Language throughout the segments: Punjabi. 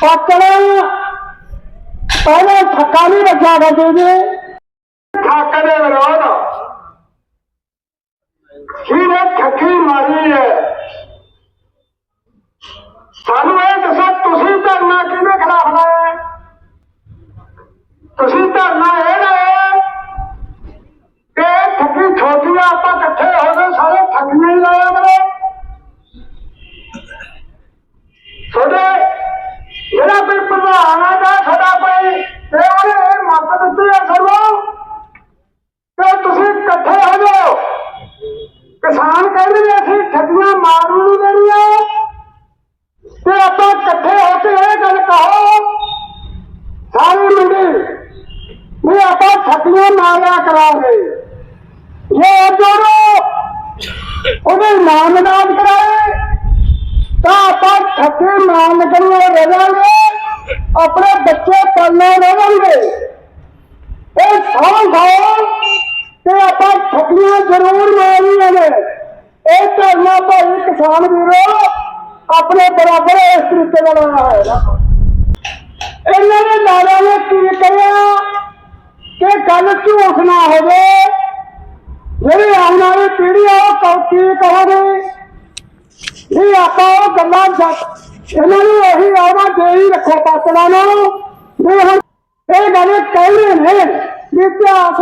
ਪਾਕਣਾ ਪਹਿਲੇ ਠੱਕਾ ਨਹੀਂ ਰੱਖਿਆ ਕਰਦੇ ਜੀ। ਠੱਕ ਦੇ ਵਿਰੋਧ। ਜਿਹਨੇ ਠੱਗੀ ਮਾਰੀ ਹੈ। ਸਾਨੂੰ ਇਹ ਦੱਸੋ ਆਪਾਂ ਮਾਰਿਆ ਕਰਾਂਗੇ ਇਹ ਜੋੜੋ ਉਹਦੇ ਨਾਮ ਨਾਮ ਕਰਾਏ, ਤਾਂ ਆਪਾਂ ਠੱਗੇ ਨਾਮ ਨਿਕਲਣੇ ਰਹਾਂਗੇ, ਆਪਣੇ ਬੱਚੇ ਪਾਲਣੇ ਰਹਾਂਗੇ ਇਹ ਸੌਂ ਖਾਓ ਤੇ ਆਪਾਂ ਠੱਗੀਆਂ ਜ਼ਰੂਰ ਮਾਰੀਆਂ ਨੇ। ਇਹ ਧਰਨਾ ਭਾਈ ਕਿਸਾਨ ਵੀਰੋ, ਆਪਣੇ ਬਰਾਬਰ ਇਸ ਤਰੀਕੇ ਨਾਲ ਆਇਆ ਹੈ ਇਹਨਾਂ ਨੇ ਨਾਰਿਆਂ ਨੇ ਕੀ ਕਰਿਆ ਕਿ ਗੱਲ ਝੂਠ ਨਾ ਹੋਵੇ। ਜਿਹੜੀ ਆਉਣ ਵਾਲੀ ਪੀੜ੍ਹੀ ਆ, ਉਹ ਕੀ ਕਹੋਗੇ? ਇਹ ਆਪਾਂ ਉਹ ਗੱਲਾਂ ਜੱਟ ਇਹਨਾਂ ਨੂੰ ਇਹੀ ਆਵਾ ਦੇ ਹੀ ਰੱਖੋ ਪਾਤੜਾ ਨੂੰ। ਇਹ ਗੱਲ ਕਹਿੰਦੇ ਨੇ ਇਤਿਹਾਸ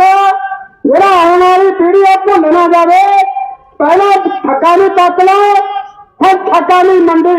ਜਿਹੜਾ ਆਉਣ ਵਾਲੀ ਪੀੜ੍ਹੀ ਆ, ਭੁੱਲ ਨਾ ਜਾਵੇ। ਪਹਿਲਾਂ ਠੱਗਾ ਨਹੀਂ ਪਾਤਲਾ ਫਿਰ ਠੱਗਾ ਨਹੀਂ ਮੰਡੀ।